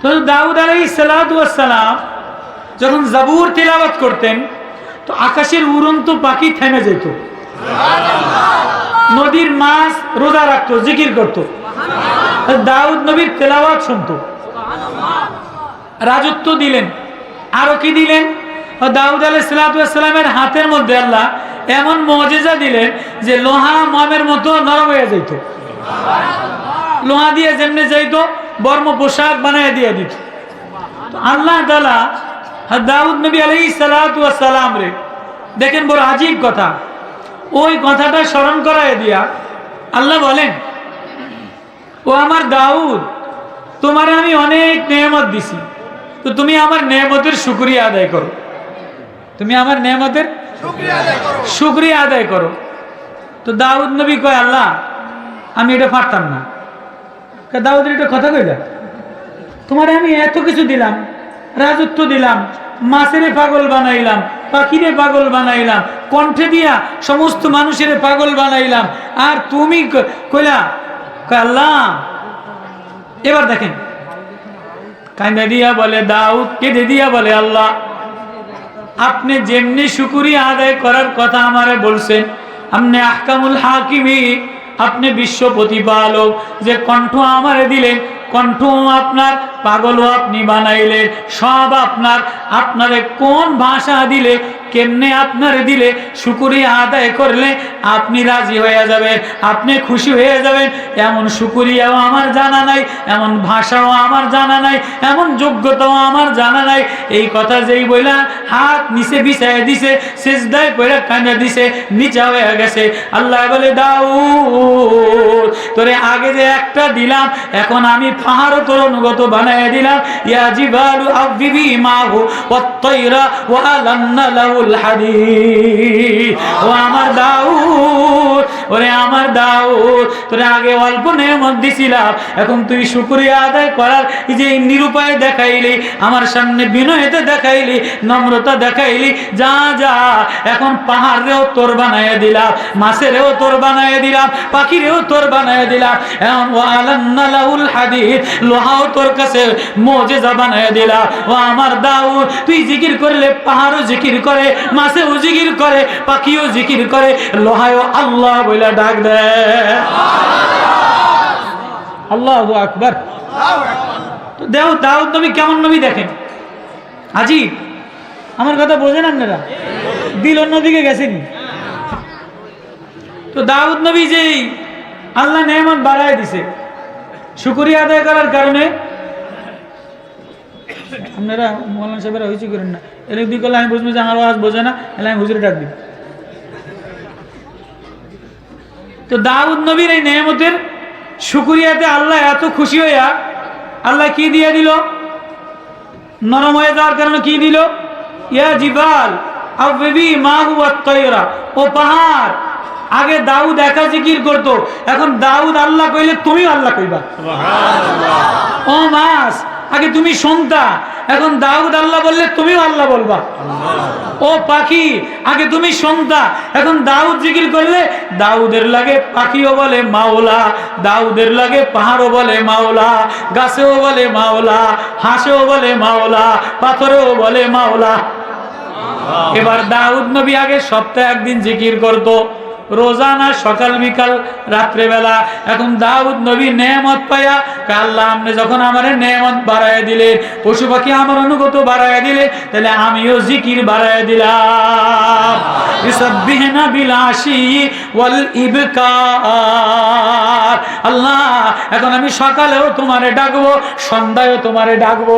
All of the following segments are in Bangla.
তো দাউদ আলাই সালাম যখন জাবুর তিলাবাত করতেন তো আকাশের উড়ন্ত পাখি থেমে যেত। নদীর মাছ রোজা রাখতো জিকির করতো। দাউদ নবীর তেলাওয়াত শুনতো। রাজত্ব দিলেন। আরও কি দিলেন? দাউদ আলাই সালামের হাতের মধ্যে আল্লাহ এমন মজেজা দিলেন যে লোহা মমের মতো নরম হয়ে যাইত। লোহা দিয়ে যেমনি যাইতো বর্ম পোশাক বানায় দিয়ে দিত। আল্লাহ তালা দাউদ নবী আলাই সালাম রে দেখেন বড় আজীব কথা। ওই কথাটা স্মরণ করায় দিয়া আল্লাহ বলেন ও আমার দাউদ তোমার আমি অনেক নেয়ামত দিছি। তো তুমি আমার নেয়ামতের শুক্রিয়া আদায় করো। তুমি আমার নেয়ামতের শুক্রিয়া আদায় করো। তো দাউদ নবী কয় আল্লাহ আমি এটা পারতাম না। দাউদের এটা কথা কইলা? তোমার আমি এত কিছু দিলাম রাজত্ব দিলাম মাছের পাগল বানাইলাম পাখিরে পাগল বানাইলাম কণ্ঠে দিয়া সমস্ত মানুষের পাগল বানাইলাম আর তুমি কইলা কয়, আল্লাহ এবার দেখেন। কান্দা দিয়া বলে দাউদ কেঁদে দিয়া বলে আল্লাহ আপনি যেমনি শুকুরি আদায় করার কথা আমারে বলছেন আপনি আহকামুল হাকিমি আপনি বিশ্ব প্রতিপালক। যে কণ্ঠ আমারে দিলেন, কণ্ঠ আপনার পাগলও আপনি বানাইলেন, সব আপনার। আপনারে কোন ভাষা দিলে কেমনে আপনারে দিলে শুকুরিয়া আদায় করলে আপনি রাজি হয়ে যাবেন, আপনি খুশি হয়ে যাবেন, এমন শুকুরিয়াও আমার জানা নাই, এমন ভাষাও আমার জানা নাই, এমন যোগ্যতাও আমার জানা নাই। এই কথা যেই বইলা, হাত নিচে বিছায় দিছে, সেজদায় পয়রা কান্দা দিছে, নিচা হয়ে গেছে। আল্লাহ বলে দাও তোরে আগে যে একটা দিলাম, এখন আমি পাহাড় তোর অনুগত বানায় দিলাম। ইয়া জিবালু আবিবি মাহু ওয়াত-তায়রা ওয়া আলান্না লাহুল হাদিদ ও আমার ওরে আমার তোরে আগে অল্প নেমত দিছিলাম, এখন তুই আদায় করার যে নিরুপায় দেখাইলি, আমার সামনে দেখাইলি, নম্রতা দেখাইলি, যা যা, এখন তোর বানায় দিলাম, মাছেরও তোর বানায় দিলাম, পাখিরেও তোর বানায় দিলাম, এখন ও আলান্না লাহুল লোহাও তোর কাছে মোজেজা বানায় দিলাম, ও আমার দাউদ, তুই জিকির করলে পাহাড়ও জিকির করে মাছেও জিকির করে, পাখিও জিকির করে, লোহায়ও আল্লাহ বইলা ডাক দেয় আল্লাহ আকবার। তো দেও, দাউদ কেমন নবী দেখেন আজি আমার কথা বোঝেন আপনারা? দিল অন্যদিকে গেছেনি। তো দাউদ নবী যেই আল্লাহ নেহমত বাড়ায় দিছে, শুকুরিয়া আদায় করার কারণে আপনারা মৌলানা সাহেবেরা হয়েছে করেন না। এর দিক করলে আমি বুঝব যে আমার আওয়াজ বোঝে না তাহলে আমি হুজুরে ডাক দিই তো দাউদ নবীর এই নেহমতের শুকুরিয়াতে আল্লাহ এত খুশি হইয়া আল্লাহ কি দিয়ে দিল? নরম হয়ে যাওয়ার কারণে কি দিল? ইয়া জিবাল ও পাহাড় আগে দাউদ একা জিকির করতো এখন দাউদ আল্লাহ কইলে তুমি আল্লাহ কইবা। ও মাস আগে তুমি শুনতা এখন দাউদ আল্লাহ বললে তুমিও আল্লাহ বলবা। ও পাখি, আগে তুমি শুনতা এখন দাউদ জিকির করলে দাউদের লাগে পাখিও বলে মাওলা, দাউদের লাগে পাহাড়ও বলে মাওলা, গাছেও বলে মাওলা, হাঁসেও বলে মাওলা, পাথরেও বলে মাওলা। এবার দাউদ নবী আগে সপ্তাহে একদিন জিকির করতো। রোজানা সকাল বিকাল রাত্রেবেলা। এখন দাউদ নবী নেয়ামত পাইয়া কাল্লা আপনি যখন আমার নেয়ামত বাড়ায় দিলে পশু পাখি আমার অনুগত বাড়ায় দিলে তাহলে আমিও জিকির বাড়ায় দিলাম। ইসাব্বিহনা বিল আশি ওয়াল ইবকার। আল্লাহ এখন আমি সকালেও তোমারে ডাকবো সন্ধ্যায়ও তোমারে ডাকবো।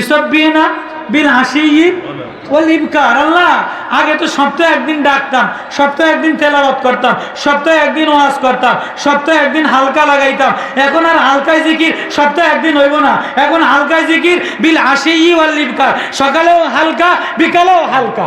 ইসব্বিহনা বিল হাসি ওয়াল ইবকার, আল্লাহ, আগে তো সপ্তাহে একদিন ডাকতাম, সপ্তাহে একদিন তেলাওয়াত করতাম, সপ্তাহে একদিন ওয়াজ করতাম, সপ্তাহে একদিন হালকা লাগাইতাম, এখন আর হালকায় জিকির সপ্তাহে একদিন হইব না। এখন হালকায় জিকির বিল আসি ওয়াল ইবকার, সকালেও হালকা, বিকালেও হালকা।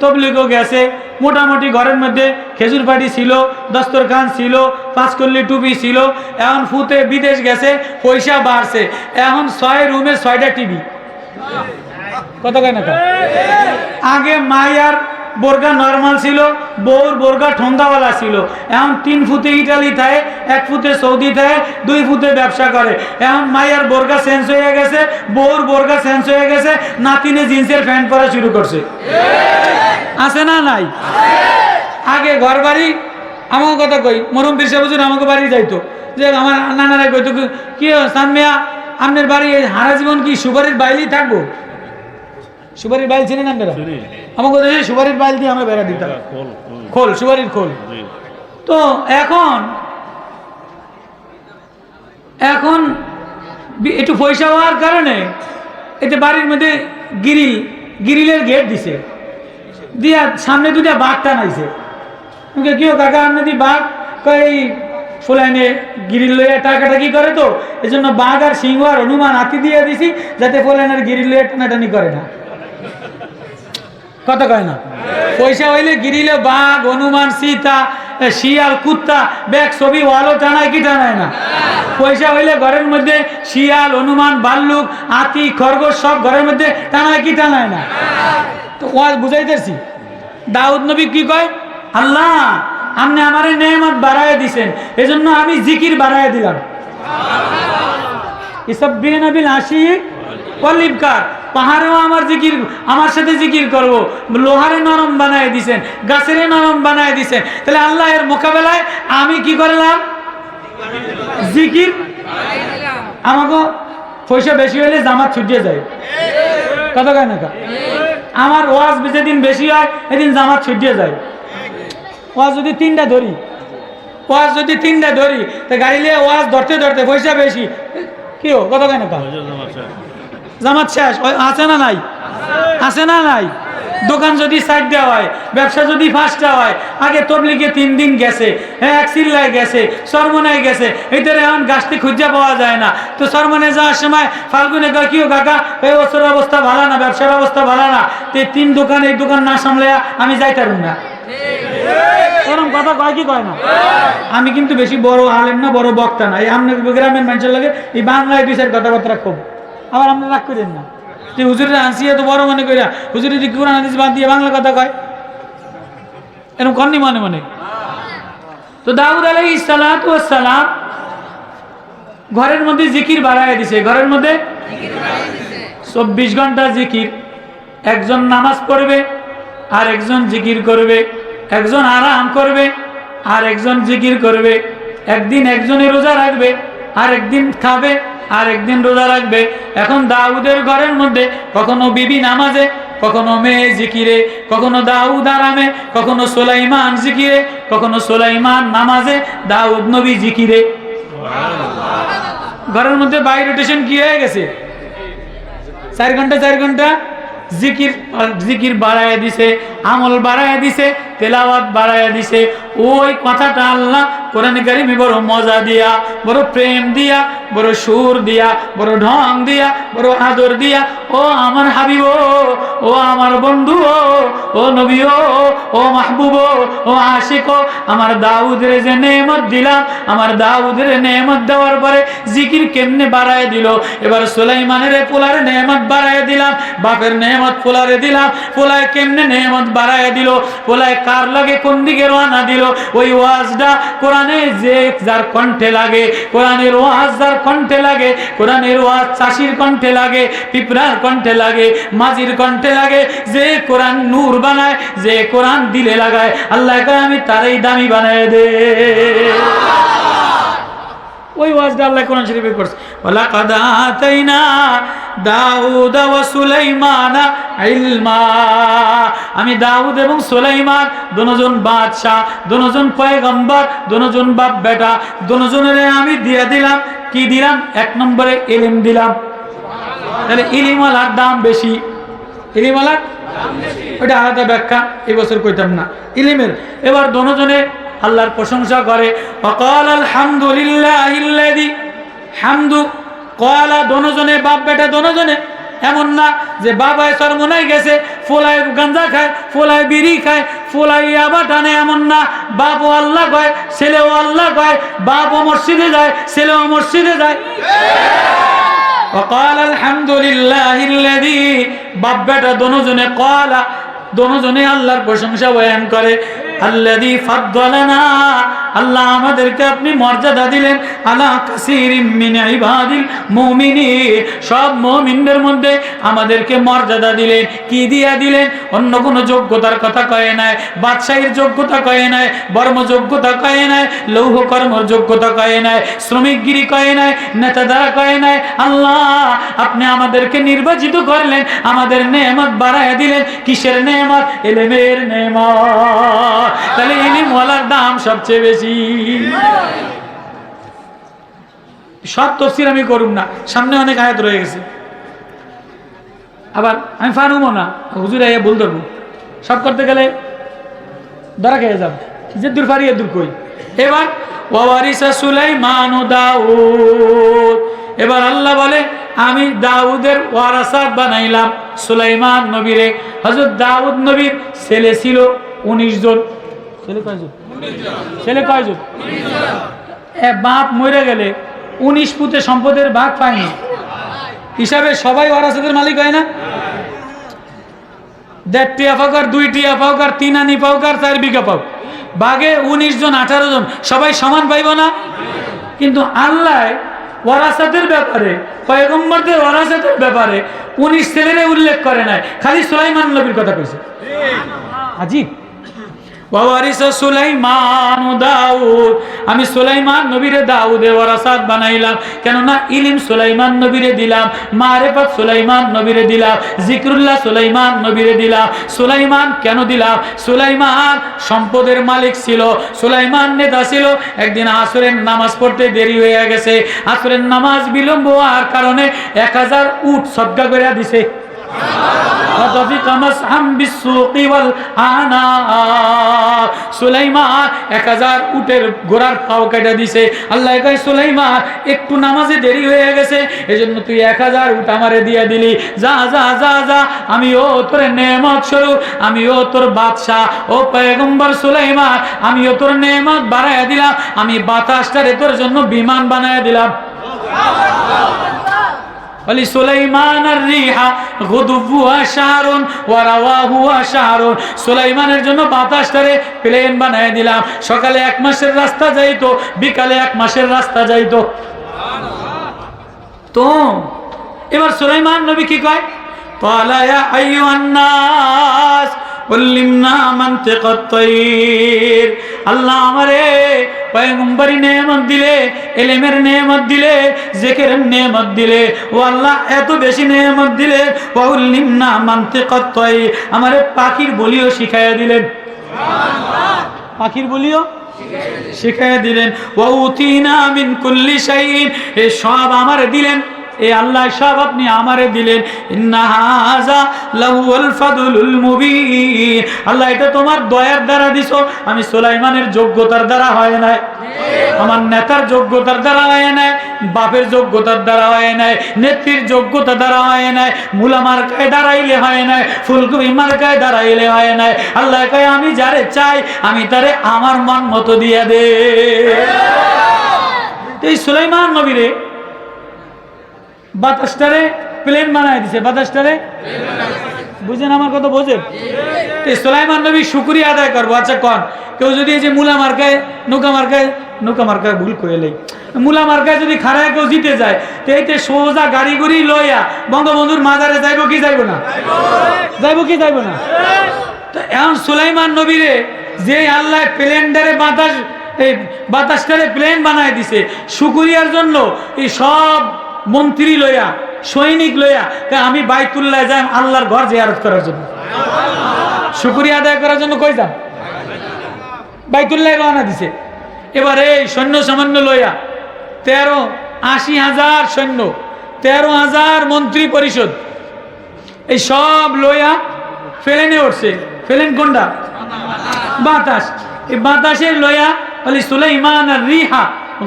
তবলিগও গেছে। মোটামুটি ঘরের মধ্যে খেজুর পাটি ছিল, দস্তরখান ছিল, পাঁচকল্লি টুপি ছিল। এখন ফুতে বিদেশ গেছে, পয়সা বাড়ছে। এখন ছয় রুমে ছয়টা টিভি। কত কেন আগে মাইয়ার বোরগা নর্মাল ছিল, বউর বোরগা ঠোঙ্গাওয়ালা ছিল। এখন তিন ফুটে ইটালি থাকে এক ফুটে সৌদি থাকে দুই ফুটে ব্যবসা করে। এখন মাইয়ার বোরগা চেঞ্জ হয়ে গেছে, বউর বোরগা চেঞ্জ হয়ে গেছে, নাতিনে জিন্সের প্যান্ট পরা শুরু করছে। আছে না নাই? আগে ঘর বাড়ি আমার কথা কই মরম বিরসা বছর আমাকে বাড়ি যাইতো। যে আমার নানারা কইতো কি- কি সান মিয়া আপনার বাড়ি এই হারা জীবন কি সুপারির বাইলেই থাকব? সুপারির বাইল চিনেন আপনারা? আমাকে দেশে সুপারির বাইল দিয়ে আমরা বেড়া দিতাম। খোল সুপারির খোল। তো এখন এখন একটু পয়সা হওয়ার কারণে এতে বাড়ির মধ্যে গিরিল গিরিলের গেট দিছে। দিয়া সামনে দুটা বাঘ টানাইছে। কেউ কাকা আপনি দি বাঘ। কই ফুলাইনে গিরিল লইয়া টাকাটা কি করে তো? এই জন্য বাঘ আর সিংহ আর হনুমান হাতি দিয়ে দিছি, যাতে ফুলাইনের গিরিল লইয়া টানাটানি করে না। কথা কয় না? পয়সা হইলে গিরিলে বাঘ, হনুমান, সীতা শিয়াল, কুত্তা, ব্যাগ, ছবি, ওয়ালও টানায় কি টানায় না? পয়সা হইলে ঘরের মধ্যে শিয়াল, হনুমান ভাল্লুক হাতি, খরগোশ সব ঘরের মধ্যে টানায় কি টানায় না? তো ওয়াজ বুঝাইতেছি। দাউদ নবী কি কয়? আল্লাহ, আপনি আমারে নেয়ামত বাড়ায় দিছেন, এজন্য আমি জিকির বাড়ায় দিলাম। এসব বিনাবিল হাসি পল্লিপকার পাহাড়েও আমার জিকির, আমার সাথে জিকির করব। লোহারে নরম বানায় দিছেন, গাছেরে নরম বানায় দিছেন। তাহলে আল্লাহ এর মোকাবেলায় আমি কি করলাম? জিকির আমাকে পয়সা বেশি হলে জামাত ছুটিয়ে যায়। কথা কয়? আমার ওয়াজ যেদিন বেশি হয় এদিন জামাত ছিটিয়ে যায়। ওয়াজ যদি তিনটা ধরি ওয়াজ যদি তিনটা ধরি তা গাড়ি নিয়ে ওয়াজ ধরতে ধরতে পয়সা বেশি। কি হো কত কেন জামাত শেষ। আছে না নাই? আছে না নাই? দোকান যদি সাইড দেওয়া হয়, ব্যবসা যদি ফার্স্টটা হয়, আগে তবলিগে তিন দিন গেছে হ্যাঁ এক চিল্লায় গেছে, সরমনায় গেছে এটার এখন গাছটি খুঁজে পাওয়া যায় না। তো সরমনে যাওয়ার সময় ফাল্গুনে কয়, কিও কাকা, এই বছর অবস্থা ভালো না, ব্যবসার অবস্থা ভালো না, তো তিন দোকান, এই দোকান না সামলে আমি যাইতারুম না। এরকম কথা কয় কি কয় না? আমি কিন্তু বেশি বড় আলেম না, বড় বক্তা না। এই আপনার গ্রামের মানুষের লাগে এই বাংলায় দুই কথাবার্তা খুব। আবার আপনি রাগ করেন না। তুই হুজুরের হাসিয়ে তো বড় মনে করিয়া যদি কোরআন হাদিস বাদ দিয়ে বাংলা কথা কয়? এরকম কননি মনে মনে? তো দাউদ আলাই সালাম ঘরের মধ্যে জিকির বাড়ায় দিছে। ঘরের মধ্যে চব্বিশ ঘণ্টা জিকির। একজন নামাজ পড়বে আর একজন জিকির করবে, একজন আরাম করবে আর একজন জিকির করবে। একদিন একজনে রোজা রাখবে আর একদিন খাবে আর একদিন রোজা রাখবে। এখন দাউদের ঘরের মধ্যে কখনো বিবি নামাজে কখনো মেয়ে জিকিরে কখনো দাউদ আরামে কখনো সোলাইমান জিকিরে কখনো সোলাইমান নামাজে দাউদ নবী জিকিরে। ঘরের মধ্যে বাই রোটেশন কি হয়ে গেছে? চার ঘণ্টা চার ঘণ্টা জিকির জিকির বাড়ায় দিছে আমল বাড়ায় দিছে তেলাওয়াত বাড়ায় দিছে। ওই কথাটা আল্লাহ কোরআন কারিমে বড় মজা দিয়া, বড় প্রেম দিয়া, বড় সুর দিয়া, বড় ঢং দিয়া, বড় আদর দিয়া, ও আমার হাবিব, ও আমার বন্ধু, ও নবী, ও মাহবুব, ও আশিক, আমার দাউদের যে নেমত দিলাম, আমার দাউদের নেমত দেওয়ার পরে জিকির কেমনে বাড়ায় দিল? এবার সুলাইমানের পোলারে নেমত বাড়ায় দিলাম, বাপের নেমত পোলারে দিলাম, পোলায় কেমনে নেমত বাড়ায় দিল? পোলায় কার লাগে কোন দিকে রওনা দিল? ওই ওয়াজটা কোরআনে যে যার কণ্ঠে লাগে, কোরআনের ওয়াজ যার কণ্ঠে লাগে, কোরআনের ওয়াজ চাষির কণ্ঠে লাগে, পিঁপড়ার কণ্ঠে লাগে, মাঝির কণ্ঠে লাগে, যে কোরআন নূর বানায়, যে কোরআন দিলে লাগায়, আল্লাহ আমি তারই দামি বানায় দে। ওই ওয়াজটা আল্লাহ কোরআন শরীফে করছে। আমি দাউদ এবং সুলাইমান, দুজন বাদশাহ, দুজন পয়গম্বর, দুজন বাপ বেটা, দুজনের আমি দিয়ে দিলাম। কি দিলাম? এক নম্বরে ইলম দিলাম। তাহলে ইলিমালার দাম বেশি। ইলিমালার ওটা আলাদা ব্যাখ্যা এবছর কইতাম না। ইলিমের। এবার দনোজনে আল্লাহর প্রশংসা করে অকাল আলহামদুলিল্লাহ ইল্লাদি হামদু কয়ালা দনোজনে বাপ বেটা দনোজনে এমন না যে বাবায় সরমনাই গেছে ফোলায় গাঞ্জা খায় ফোলায় বিড়ি খায় ফোলাই আবার টানে এমন না বাপও আল্লাহ কয় ছেলেও আল্লাহ কয় বাপও মসজিদে যায় ছেলেও মসজিদে যায় وقال الحمد لله الذي বাপ বেটা দনোজনে কলা দনোজনে আল্লাহর প্রশংসা বয়ান করে الذي فضلنا আল্লাহ আমাদেরকে আপনি মর্যাদা দিলেন। আলা কাসীরিম মিন ইবাদিল মুমিনিন। সব মুমিনদের মধ্যে আমাদেরকে মর্যাদা দিলেন। কি দিয়া দিলেন? অন্য কোনো যোগ্যতার কথা কয়ে নাই, বাদশাহীর যোগ্যতা কয়ে নাই, বর্ম যোগ্যতা কয়ে নাই, লৌহ কর্মর যোগ্যতা কয়ে নাই, শ্রমিকগিরি কয়ে নাই নেতা দ্বারা কয়ে নাই। আল্লাহ, আপনি আমাদেরকে নির্বাচিত করলেন, আমাদের নেয়ামত বাড়ায় দিলেন। কিসের নেয়ামত? এলেমের নেয়ামত। তাহলে ইলিম ওয়ালার দাম সবচেয়ে বেশি। সব তফসির আমি করুম না। সামনে অনেক আয়াত রয়ে গেছে। আবার আমি ফানুমও না, হুজুর আইয়া বল ধরবো। সব করতে গেলে ধরা খেয়ে যাব। যে দূর পারি দূর কই। এবার ওয়ারিসা সুলাইমান দাউদ। এবার আল্লাহ বলে, আমি দাউদের ওয়ারাসাত বানাইলাম সুলাইমান নবীরে। হযরত দাউদ নবীর ছেলে ছিল উনিশ জন। ছেলে কয়জন? ছেলে কয়জন? বাপ মরে গেলে উনিশ পুতে সম্পদের ভাগ পায়নি। হিসাবে সবাই ওয়ারাসাতের মালিক, হয় না? দেড় টিয়া পাওক আর দুই টিয়া তিন আনি পাওক আর চার বিঘা পাওক বাঘে উনিশ জন, আঠারো জন, সবাই সমান পাইব না? কিন্তু আল্লাহ ওয়ারাসাতের ব্যাপারে, পয়গম্বরদের ওয়ারাসাতের ব্যাপারে উনিশ ছেলেরে উল্লেখ করে নাই। খালি সুলাইমান নবীর কথা কইছে। আজিব। সুলাইমান দাউদ। আমি সুলাইমান নবীরে দাউদে ওয়ারাসাত বানাইলাম। কেননা ইলিম সুলাইমান নবীরে দিলাম, মারেফত সুলাইমান নবীরে দিলাম, জিকরুল্লাহ সুলাইমান নবীরে দিলাম। সুলাইমান কেন দিলাম? সুলাইমান সম্পদের মালিক ছিল, সুলাইমান নেতা ছিল। একদিন আসরের নামাজ পড়তে দেরি হয়ে গেছে। আসরের নামাজ বিলম্ব হওয়ার কারণে এক হাজার উট সদ্গা করে দিছে। সুলাইমা এক হাজার উটের ঘোড়ার পাও কেটে দিছে। আল্লাহ কয় সুলাইমা একটু নামাজে দেরি হয়ে গেছে, এজন্য তুই এক হাজার উট আমারে দিয়ে দিলি। যা যা যা যা আমি ও তোর নেমত স্বরূপ আমি ও তোর বাদশাহ। ও পেগম্বর সুলাইমা আমি ও তোর নেমত বাড়াইয়া দিলাম, আমি বাতাসটারে তোর জন্য বিমান বানায় দিলাম। বলি, সুলাইমান আর রিহা, গুদুবুহা শাহরুন ওয়ারাওয়াহুয়া শাহরুন। সুলাইমানের জন্য বাতাস বাতাসটারে প্লেন বানায় দিলাম। সকালে এক মাসের রাস্তা যাইতো, বিকালে এক মাসের রাস্তা যাইতো। তো, এবার সুলাইমান নবী কি কয়? পালায়া আইয়ুহান নাস বললিম না মানতে কত্তইর আল্লাহ আমারে দিলে, এলেমের দিলে দিলে, ও আল্লাহ এত বেশি দিলে মানতে আমারে পাখির বলিও শিখাইয়া দিলেন। পাখির বলিও শিখাইয়া দিলেন। ওয়াউতিনা মিন কুল্লি এ সব আমার দিলেন। এ আল্লাহ সব আপনি আমারে দিলেন আল্লাহ, এটা তোমার দয়ার দ্বারা দিছো, আমি সুলাইমানের যোগ্যতার দ্বারা হয় নাই। আমার নেতার যোগ্যতার দ্বারা হয় নাই, বাপের যোগ্যতার দ্বারা হয় নাই, নেত্রীর যোগ্যতা দ্বারা হয় নাই মুলা মার্কায় দাঁড়াইলে হয় নাই ফুলকপি মার্কায় দাঁড়াইলে হয় নাই। আল্লাহ কয়, আমি যারে চাই, আমি তারে আমার মন মতো দিয়ে দে। এই সুলাইমান নবীরে বাতাসটারে প্লেন বানায় দিছে, বাতাসটারে? বুঝেন আমার কথা বোঝেন? সোলাইমান নবী শুকুরিয়া আদায় করব। আচ্ছা কন। কেউ যদি এই যে মুলা মার্কায়, নৌকা মার্কায় নৌকা মার্কায় ভুল করে লাই। মুলা মার্কায় যদি খারায় কেউ জিতে যায়, তো এইতে সোজা গাড়ি গুড়ি লইয়া বঙ্গবন্ধুর মাজারে যাইব কি যাইব না? যাইব কি যাইব না? তো সুলাইমান নবীরে যে আল্লাহ প্লেনটারে বাতাস, এই বাতাসটারে প্লেন বানায় দিছে, শুকুরিয়ার জন্য এই সব মন্ত্রী লইয়া, সৈনিক লইয়া আমি বাইতুল্লাহ যাই আল্লাহর ঘর জিয়ারত করার জন্য। শুকুরিয়া আদায় করার জন্য কই যান বাইতুল্লাহ রওনা দিছে। এবার এই সৈন্য সামান্য লইয়া, তেরো আশি হাজার সৈন্য, তেরো হাজার মন্ত্রী পরিষদ, এই সব লইয়া ফেলেনে উঠছে। ফেলেন কোনটা? বাতাস। এই বাতাসের লইয়া বলি সুলাইমান আর রিহা,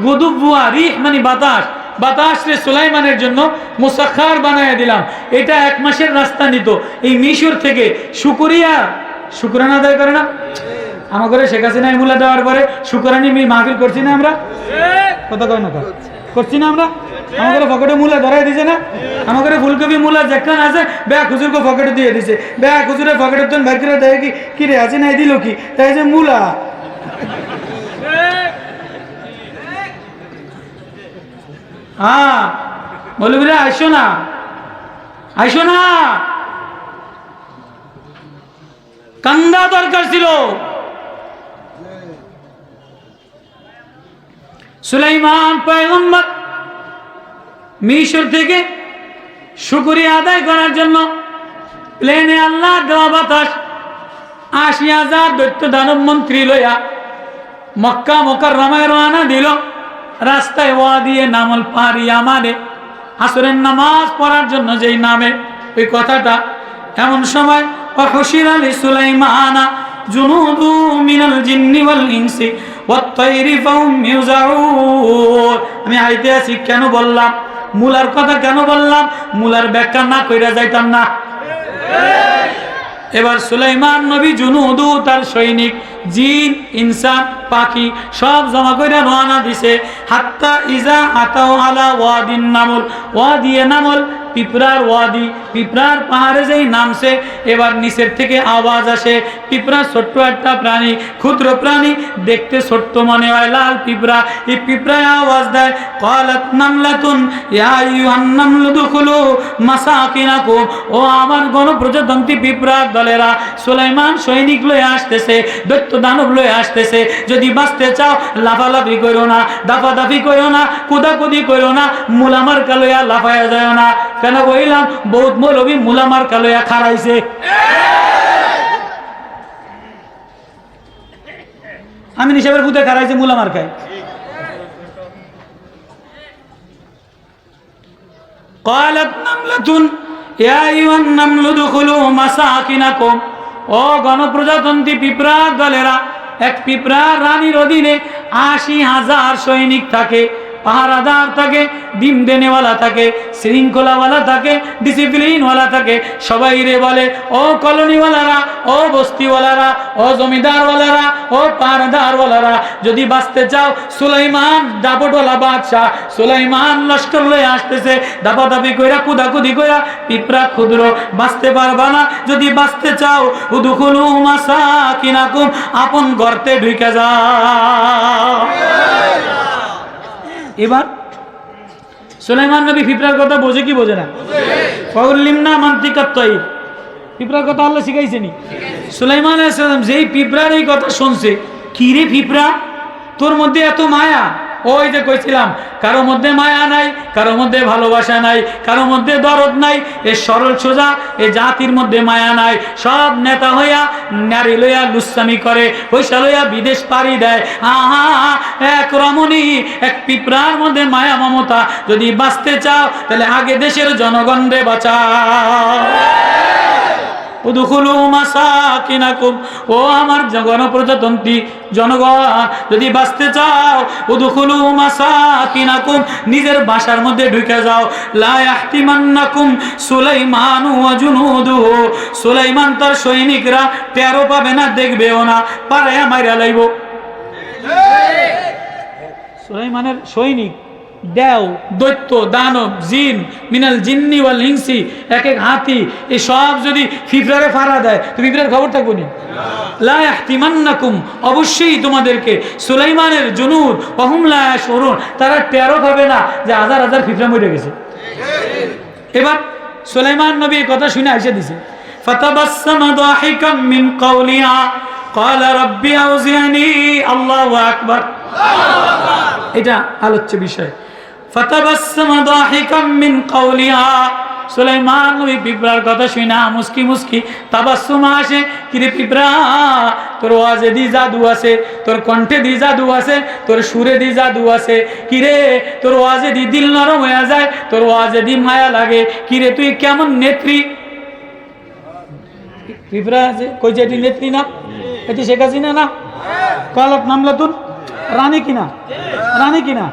গুদুবুয়া, রিহ মানে বাতাস। বাতাসরে সুলাইমানের জন্য মুসাখার বানায় দিলাম। এটা এক মাসের রাস্তা নিত। এই মিশর থেকে শুকুরিয়া, শুকুরানা আদায় করে না? ঘরে শেখ হাসিনা মূলা দেওয়ার পরে শুকুরানি মি মাহফিল করছি না আমরা? কথা কয় না করছি না আমরা? ঘরে পকেটে মূলা ধরাই দিছে না? আমার ঘরে ফুলকপি, মূলা, যেখান আছে, ব্যাগ খুচুরকে পকেটে দিয়ে দিছে। ব্যাগ খুচুরে পকেটের তো বের করে দেয় কি? কি রে আছে না দিল কি? তাই যে মূলা। হ্যাঁ মৌলবীরা আইসো না। আইসো না। কান্দা দরকার ছিল। সুলাইমান পয়গম্বর মিশর থেকে শুকরিয়া আদায় করার জন্য প্লেনে আল্লাহ দেওয়া বাতাস আশি হাজার দৈত্য দানব মন্ত্রী লইয়া মক্কা মক্কার রামায় রওনা দিল। রাস্তায় ওয়া দিয়ে নামল পাহাড়ি আমারে। আসরের নামাজ পড়ার জন্য যেই নামে, ওই কথাটা এমন সময় অহসির আলী সুলাইমানা জুনুদু মিনাল জিন্নি ওয়াল ইনসি ওয়াত-তায়রি ফাহুম ইউজাউন আমি আইতে আছি, কেন বললাম? মুলার কথা কেন বললাম? মুলার ব্যাখ্যা না কইরা যাইতাম না। এবার সুলাইমান নবী জুনুদু তার সৈনিক জিন, ইনসান, পাখি সব জমা করে রওনা দিছে। হাত্তা ইজা আতাও আলা ওয়াদিন নামল। ওয়াদিয়ে নামল, পিঁপড়ার ওয়াদি। পিঁপড়ার পাহাড়ে যেই নামছে, এবার নিচের থেকে আওয়াজ আসে, পিঁপড়া ছোট্ট একটা প্রাণী, ক্ষুদ্র প্রাণী, দেখতে ছোট্ট মনে হয়, লাল পিঁপড়া। এই পিঁপড়ায় আওয়াজ দেয়, কলাত নামলাতুন মাসাকিনাকুম। ও আমার গণপ্রজাতন্ত্রী পিঁপড়ার দলেরা, সুলাইমান সৈনিক লয়ে আসতেছে দৈত্য দানব লয়ে আসতেছে যদি বাঁচতে চাও লাফালাফি করো না দাফাদাফি করো না কুদাকুদি করো না মুলামার কালয়া লাফায়া যায় না কেন কইলাম বহুত মৌলবী মুলামার কালয়া খারাইছে আমি নিসাবের ভূতে খারাইছে মুলামার খাই قالت نملة يا أيها النمل ادخلوا مساكنكم ও গণপ্রজাতন্ত্রী পিঁপড়া দলেরা এক পিঁপড়া রানীর অধীনে আশি হাজার সৈনিক থাকে। পাহারাদার থাকে ডিম দেনেওয়ালা থাকে, শৃঙ্খলাওয়ালা থাকে ডিসিপ্লিনওয়ালা থাকে। সবাই রে বলে, ও কলোনিওয়ালারা, ও বস্তিওয়ালারা, ও জমিদারওয়ালারা, ও পাহারাদারওয়ালারা, যদি বাঁচতে চাও, সুলাইমান দাপটওয়ালা বাদশাহ, সুলাইমান লস্কর লয়ে আসতেছে, দাপাদাপি কইরা কুদাকুদি কইরা, পিঁপড়া ক্ষুদ্র, বাঁচতে পারবা না। যদি বাঁচতে চাও উদুকুলু মাসা কিনাকুম আপন গর্তে ঢুকে যাও। এবার সুলাইমান নবী ফিপরার কথা বোঝে কি বোঝে না? ফাউল্লিম না মান্তিকাত তৈব পিঁপড়ার কথা আল্লাহ শিখাইছেনি। সুলাইমান আলাইহিস যেই পিঁপড়ার এই কথা শুনছে, কি রে পিঁপড়া তোর মধ্যে এত মায়া? ওই যে কইছিলাম, কারও মধ্যে মায়া নাই, কারও মধ্যে ভালোবাসা নাই, কারও মধ্যে দরদ নাই, এ সরল সোজা, এ জাতির মধ্যে মায়া নাই। সব নেতা হইয়া নারী লইয়া লুসামি করে, পয়সা লইয়া বিদেশ পাড়ি দেয়। আহা, এক রমণী, এক পিঁপড়ার মধ্যে মায়া মমতা। যদি বাঁচতে চাও, তাহলে আগে দেশের জনগণরে বাঁচাও। উদুখুলু মাসাকিনাকুম ও আমার গণপ্রজাতন্ত্রী জনগণ যদি বাঁচতে চাও উদুখুলু মাসাকিনাকুম নিজের বাসার মধ্যে ঢুকে যাও। লা ইয়াহতিমান্নাকুম সুলাইমান সুলাইমান তার সৈনিকরা টেরো পাবে না দেখবেও না পারে মাইরা লাইব। সুলাইমানের সৈনিক দেও দৈত্য দানব জিন মিনাল জিন্নি ওয়াল হিংসি এক এক হাতি এই সব যদি ফিফরারে ফাড়া দেয় তো ফিফরার খবর থাকবো নি লা ইয়াহতিমান্নাকুম অবশ্যই তোমাদেরকে সুলাইমানের জুনুদ অহুম লা ইয়াশউরুন তারা টেরও পাবে না যে হাজার হাজার ফিফরা মরে গেছে এবার সুলাইমান নবী এই কথা শুনে এসে দিছে ফাতাবাসসামা দাহিকাম মিন কাওলিহা قال ربي أوزعني الله أكبر এটা আলোচ্য বিষয় ফাতাবাসসামা দাহিকাম মিন কাওলিহা। সুলাইমান ওই পিঁপড়ার কথা শুই না, মুস্কি মুস্কি তাবাসুম আসে, কিরে পিঁপড়া, তোর ওয়াজে দি জাদু আছে, তোর কণ্ঠে দি জাদু আছে, তোর সুরে দি জাদু আছে। কিরে, তোর ওয়াজে দি দিল নরম হয়ে যায়, তোর ওয়াজে দি মায়া লাগে। কিরে, তুই কেমন নেত্রী? পিঁপড়া আছে কই যে নেত্রী না? এটি শেখ হাসিনা না? কলক নামলাতুন? রানী কিনা রানী কিনা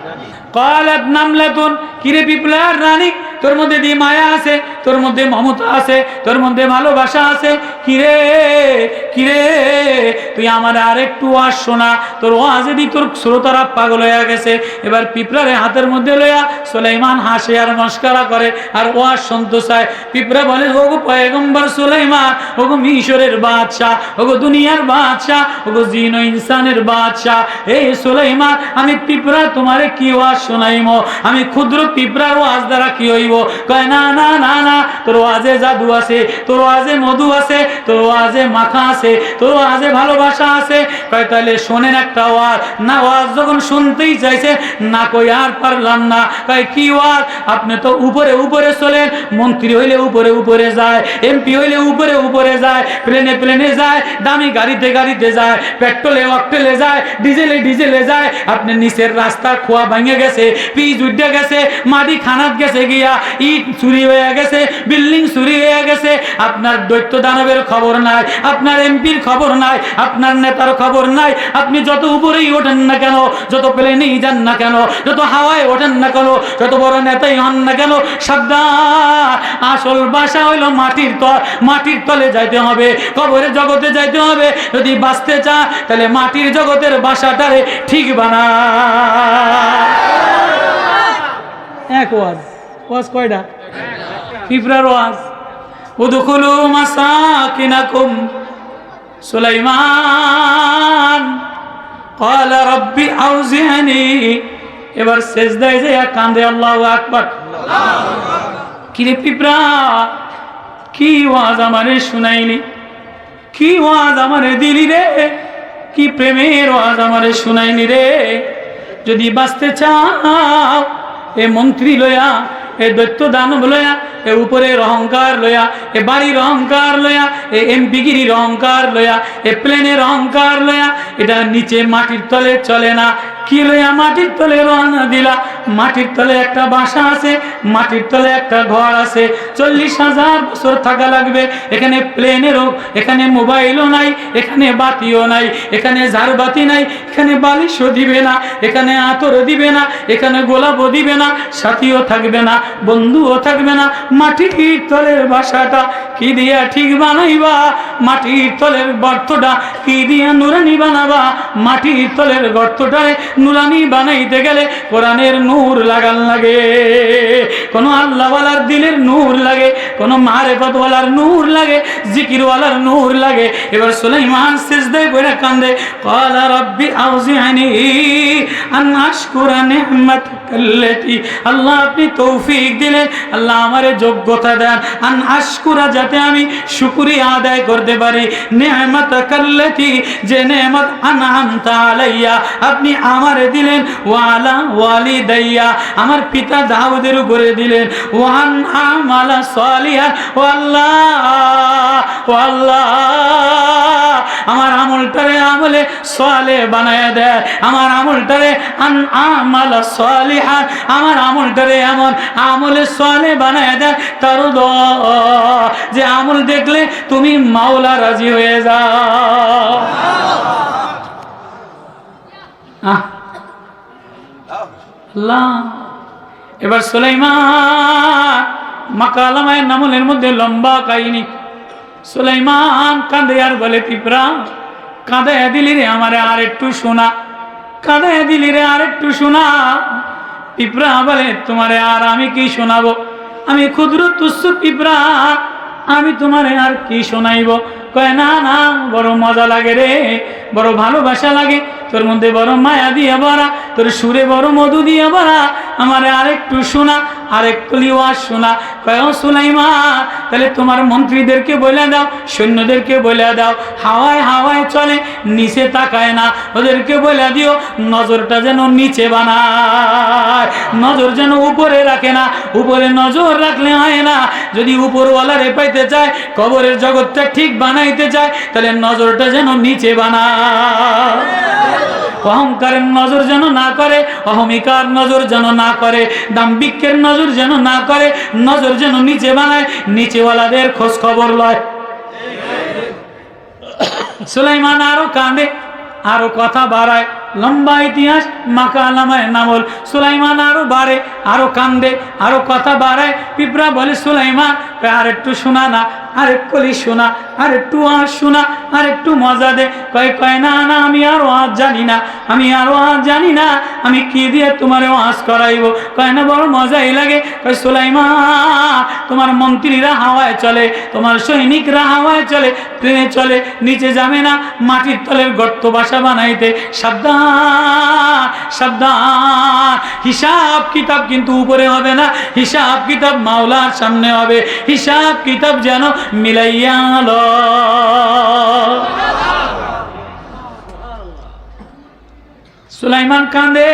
কলাত নামলাতুন। কিরে পিপলার রানী? তোর মধ্যে দিয়ে মায়া আছে, তোর মধ্যে মমতা আছে, তোর মধ্যে ভালোবাসা আছে। কিরে কিরে, তুই আমার আরেকটু ওয়াজ শোনা। তোর ওয়াজে দি তোর শ্রোতারা পাগল হয়ে গেছে। এবার পিঁপড়ারে হাতের মধ্যে লইয়া সুলাইমান হাসে আর মস্কারা করে আর ওয়াজ শুনতে চায়। পিঁপড়া বলে, ওগো পয়গম্বর সুলাইমান, ওগো মিশরের বাদশাহ, ওগো দুনিয়ার বাদশাহ, ওগো জিন ও ইনসানের বাদশাহ। এই সুলাইমান, আমি পিঁপড়া তোমারে কি ওয়াজ শোনাইমো? আমি ক্ষুদ্র পিঁপড়ার ওয়াজ দ্বারা কি হইব? কয় না না না না তোর ওয়াজে জাদু আছে, তোর ওয়াজে মধু আছে, তোর ওয়াজে মাখা আছে, তোর ওয়াজে ভালোবাসা আছে। তাহলে শোনেন একটা না, ওয়াজ যখন শুনতেই চাইছে, না কই আর পারলাম না। কয়, কি আপনি তো উপরে উপরে চলেন, মন্ত্রী হইলে উপরে উপরে যায় এমপি হইলে উপরে উপরে যায়, প্লেনে প্লেনে যায়, দামি গাড়িতে গাড়িতে যায়, পেট্রোলে, অকটেলে যায়, ডিজেলে ডিজেলে যায়। আপনি নিচের রাস্তা খোয়া ভেঙে গেছে উঠে গেছে মাটি খানাত গেছে গিয়া, ইট চুরি হয়ে গেছে বিল্ডিং চুরি হয়ে গেছে, আপনার দৈত্য দানবের খবর নাই, আপনার এমপির খবর নাই, আপনার নেতার খবর নাই, আপনি যত উপরেই ওঠেন না কেন, যত প্লেনেই যান না কেন, যত হাওয়ায় ওঠেন না কেন, যত বড় নেতাই হন না কেন, সাবধান। আসল বাসা হইল মাটির তল, মাটির তলে যাইতে হবে, কবরের জগতে যাইতে হবে, যদি বাঁচতে চা তাহলে মাটির জগতের বাসাটারে ঠিক বানা এক ওয়াজ ওয়াজ কয়টা? পিঁপড়ার ওয়াজ উদখুলু মাসাকিনাকুম সুলাইমান قال ربي أوزعني এবার সেজদায় যে কান্দে আল্লাহু আকবার কিরে পিঁপড়া কি ওয়াজ আমারে শুনাইলি কি ওয়াজ আমারে দিলি রে কি প্রেমের ওয়াজ আমারে শুনাইলি রে যদি বাঁচতে চাও এ মন্ত্রী লয়া এ দৈত্য দানব লয়া, এ উপরের অহংকার লয়া, এ বাড়ির অহংকার লয়া, এ এমপিগিরির অহংকার লয়া, এ প্লেনের অহংকার লয়া, এটা নিচে মাটির তলে চলে না। কি লইয়া মাটির তলে রওনা দিলা? মাটির তলে একটা বাসা আছে, মাটির তলে একটা ঘর আছে। চল্লিশ হাজার বছর থাকা লাগবে, এখানে প্লেনেরও, এখানে মোবাইলও নাই, এখানে বাতিও নাই, এখানে ঝাড়বাতি নাই, এখানে বালিশও দিবে না, এখানে আতরও দিবে না, এখানে গোলাপও দিবে না, সাথীও থাকবে না। বন্ধুও থাকবে না। মাটির তলের বাসাটা কি দিয়া ঠিক বানাইবা? মাটির তলের গর্তটা কি দিয়া নুরানি বানাবা? মাটির তলের গর্তটায় নুরানি বানাইতে গেলে কোরআনের নূর লাগান লাগে। কোনো আল্লাহওয়ালার দিলের নূর লাগে, কোনো মারেফতওয়ালার নূর লাগে, জিকিরওয়ালার নূর লাগে। এবার সুলাইমান সিজদায় বইরা কান্দে, ক্বালা রাব্বি আউজিআনি আন আশকুরা নি'মাতাকাল্লাতি আল্লাহ, আপনি তৌফিক দিলেন। আল্লাহ আমারে যোগ্যতা দেন। আন আশকুরা যাতে আমি শুকরিয়া আদায় করতে পারি। নি'মাতাকাল্লাতি যে নেমত আনআমতা আলাইয়া আপনি আমারে দিলেন। ওয়ালা ওয়ালিদাইয়া, আমার পিতা দাউদের উপরে দিলেন। ওয়ান আমালা সালিহা ও আল্লাহ ও আল্লাহ আমার আমলটারে আমলে সোয়ালে বানায় দেয়। আমার আমলটারে আমালা সালিহা আমার আমলটারে এমন আমলে সোয়ালে বানায় দেয়। তার যে আমল দেখলে তুমি মাওলা রাজি হয়ে যাও। এবার সুলাইমান মাকালামায় নামলের মধ্যে লম্বা কাহিনী। সুলাইমান কাঁদে আর বলে, পিঁপড়া, কাঁদে দিলি রে আমারে আর একটু শোনা, কাঁদে দিলি রে আর একটু শোনা। পিঁপড়া বলে, তোমারে আর আমি কি শোনাবো? আমি ক্ষুদ্র তুচ্ছ পিপরা আমি তোমারে আর কি শোনাইব? কয়, না না, বড় মজা লাগে রে, বড় ভালোবাসা লাগে। তোর মধ্যে বড় মায়া দিয়ে ভরা, তোর সুরে বড় মধু দিয়ে ভরা। আমার আরেকটু শোনা আরেক কলি ওয়াজ শোনা। কয় সুলাইমা, তাহলে তোমার মন্ত্রীদেরকে বলে দাও, সৈন্যদেরকে বলে দাও। হাওয়ায় হাওয়ায় চলে, নিচে তাকায় না। ওদেরকে বলে দিও, নজরটা যেন নিচে বানায়। নজর যেন উপরে রাখে না। উপরে নজর রাখলে হয় না। যদি উপরওয়ালারে পাইতে চায়, কবরের জগৎটা ঠিক বানাইতে চায়, তাহলে নজরটা যেন নিচে বানায়। অহংকারের নজর যেন না করে, অহমিকার নজর যেন না করে দাম্বিকের নজর যেন না করে, নজর যেন নিচে বানায়, নিচেওয়ালাদের খোঁজ খবর লয়। সুলাইমান আরও কাঁদে, আরও কথা বাড়ায়। লম্বা ইতিহাস, মাকা আলামায় নামল। সুলাইমান আরও বাড়ে, আরও কান্দে, আরও কথা বাড়ায়। পিঁপড়া বলে, সুলাইমান আর একটু শোনা না আর একটু শোনা আর একটু আজ শোনা আর একটু মজা দে। কয় কয়, না না, আমি আরও আজ জানি না, আমি আরও আজ জানি না, আমি কি দিয়ে তোমার ওয়াজ করাইব? কয়, না, বড় মজাই লাগে। কয় সুলাইমা তোমার মন্ত্রীরা হাওয়ায় চলে, তোমার সৈনিকরা হাওয়ায় চলে প্লেনে চলে, নিচে যাবে না, মাটির তলের গর্ত বাসা বানাইতে, সাবধান হিসাব কিতাব কিন্তু উপরে হবে না। হিসাব কিতাব মাওলার সামনে হবে। হিসাব কিতাব যেন মিলাইয়া সুলাইমান কান্দে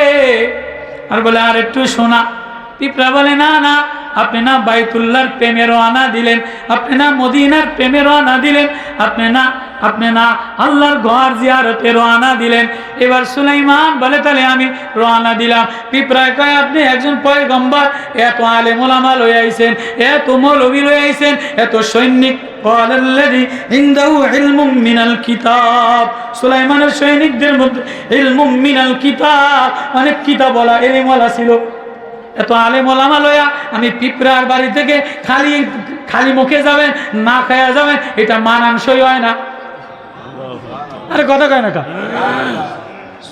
আর বলে, আর একটু শোনা। পিঁপড়া বলে, না না, আপনি না বাইতুল্লাহর প্রেমেরও আনা দিলেন। আপনি না মদিনার প্রেমেরও আনা দিলেন। আপনি না আপনি না আল্লাহর ঘর জিয়ারতে রোয়ানা দিলেন। এবার সুলাইমান বলে, তাহলে আমি রোয়ানা দিলাম। পিপ্রায় কয়, আপনি একজন পয়গম্বর। এত আলে মোলামা লয়ে আইছেন, এত মৌলবি লয়ে আইছেন, এত সৈনিক। আমি পিপড়ার বাড়ি থেকে খালি খালি মুখে যাবেন, না খায়া যাবেন, এটা মানান সই হয় না। আরে কথা কয় না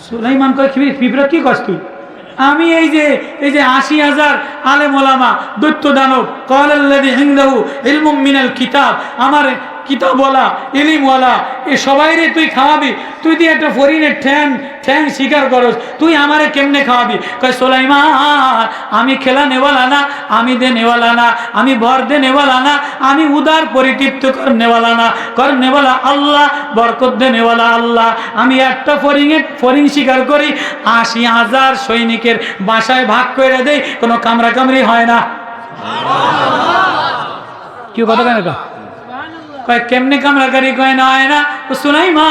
সুলাইমান কয় পিঁপড়া, কি কস তুই? আমি এই যে এই যে আশি হাজার আলে মোলামা দৈত্য দানব কলাল্লাদি হিন্দাহু ইলমুম মিনাল কিতাব, আমার কিতাবওয়ালা ইলিমওয়ালা এ সবাই রে তুই খাওয়াবি। তুই দিয়ে একটা ফরিনের ঠ্যাং ঠ্যাং স্বীকার করস। তুই আমারে কেমনে খাওয়াবি? কয় সোলাইমান আমি খেলা নেওয়ালা না আমি দে নেওয়ালা না আমি ভর দে নেওয়ালা না আমি উদার পরিতৃপ্ত কর নেওয়ালা না কর নেওয়ালা আল্লাহ বরকত দে নেওয়ালা আল্লাহ। আমি একটা ফরিংয়ে ফরিং স্বীকার করি আশি হাজার সৈনিকের বাসায় ভাগ করে দেই কোনো কামরা কামড়ি হয় না। কেউ কথা কেন কা কয়, কেমনে কামড়াকারি কয়, না হয় না সুলাইমা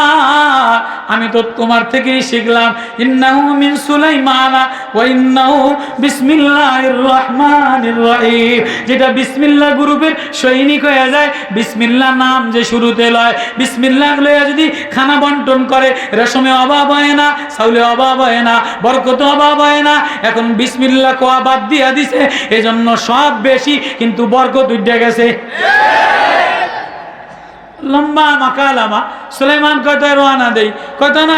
আমি তো তোমার থেকেই শিখলাম। ইন্নাহু মিন সুলাইমানা ওয়া ইন্নাহু বিসমিল্লাহির রহমানির রহিম। যেটা বিসমিল্লাহ গ্রুপের সৈনিক হয়ে যায় বিসমিল্লাহ নাম যে শুরুতে লয় বিসমিল্লাহ লয়ে যদি খানা বন্টন করে, রেশমে অভাব হয় না, চাউলে অভাব হয় না, বরকত অভাব হয় না, এখন বিসমিল্লাহ কোয়া বাদ দিয়া দিছে, এজন্য সব বেশি, কিন্তু বরকত উঠে গেছে। লম্বা মাকালামা সুলাইমান কয়টা রোয়ানা দেই। কয়টা না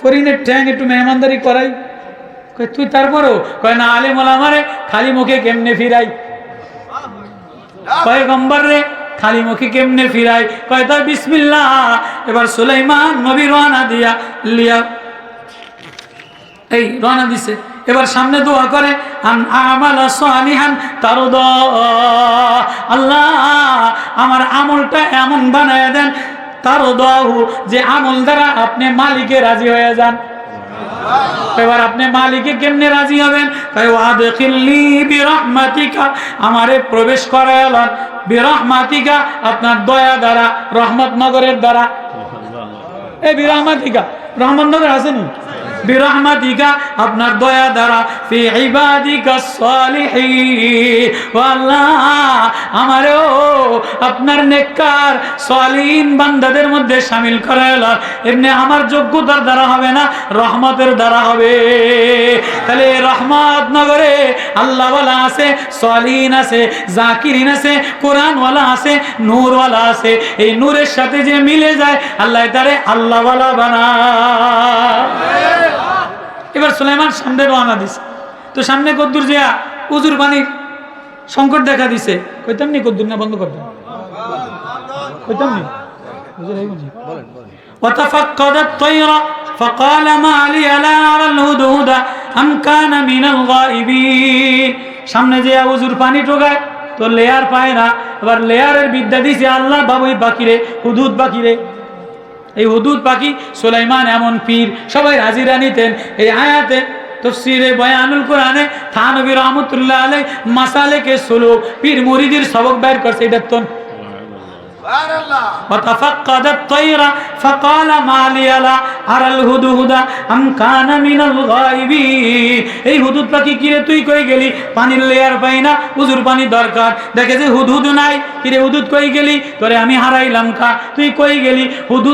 ফরিনের ঠ্যাং একটু মেহমানদারি করাই। কয়, তুই তারপরও? কয়, না আলে মোলামারে খালি মুখে কেমনে ফিরাই? কয় গম্বর রে, খালি মুখে কেমনে ফিরাই? কয় তার বিসমিল্লাহ, এবার সুলাইমান নবী রওনা দিয়া লিয়া এই রওনা দিছে। এবার সামনে দোয়া করে আল্লাহ, আমার আমলটা এমন বানায় দেন তার যে আমল দ্বারা আপনি মালিকে রাজি হয়ে যান। এবার আপনি মালিকে কেমনে রাজি হবেন? কয়, ওয়াদখিলনি বিরহমাতিকা। আমারে প্রবেশ করায়ালান বিরহমাতিকা আপনার দয়া দ্বারা, রহমত নগরের দ্বারা। এ বিরহমাতিকা। রহমতনগর আসেনি বিরহমাতিকা, আপনার দয়া দ্বারা, ফি ইবাদিকা সালিহিন। আল্লাহ, আমারও আপনার নেককার, সালিহিন বান্দাদের মধ্যে শামিল করাইলা এমনি আমার যোগ্যতার দ্বারা হবে না, রহমতের দ্বারা হবে। তাহলে রহমত নগরে আল্লাহওয়ালা আছে, সালিহিন আছে, জাকিরিন আছে, কোরআনওয়ালা আছে, নূরওয়ালা আছে। এই নূরের সাথে যে মিলে যায়, আল্লাহ তারে আল্লাহওয়ালা বানা এবার সুলাইমান সামনে রওনা দিছে তো সামনে কদ্দুর জিয়া উজুর পানির সংকট দেখা দিছে কইতাম নি কদ্দুর না বন্ধ করতাম কইতাম নি হুজুর এই বুঝি وتفقد الطير فقال ما لي لا أرى الهدهد أم كان من الغائبين সামনে যে উজুর পানি টোকায় তো লেয়ার পায় না এবার লেয়ারের বিদ্যা দিছে আল্লাহ বাবুই বাকিরে হুদুদ বাকিরে এই হুদুদ পাখি সুলাইমান এমন পীর সবাই হাজিরা নিতেন এই আয়াতে তফসিরে বয়ানুল কোরআনে থানবী রহমতুল্লাহ আলাই মাসালেকে সোলো পীর মুরিদির সবক বের করছে এটা তো وتفقد الطير فقال ما لي لا أرى الهدهد أم كان من الغائبين এই হুদুদ পাখি কিরে তুই কই গেলি পানির লেয়ার পাই না উজুর পানি দরকার দেখে যে হুদহুদ নাই কিরে হুদুদ কই গেলি তোরে আমি হারাইলাম খা তুই কই গেলি হুদুদ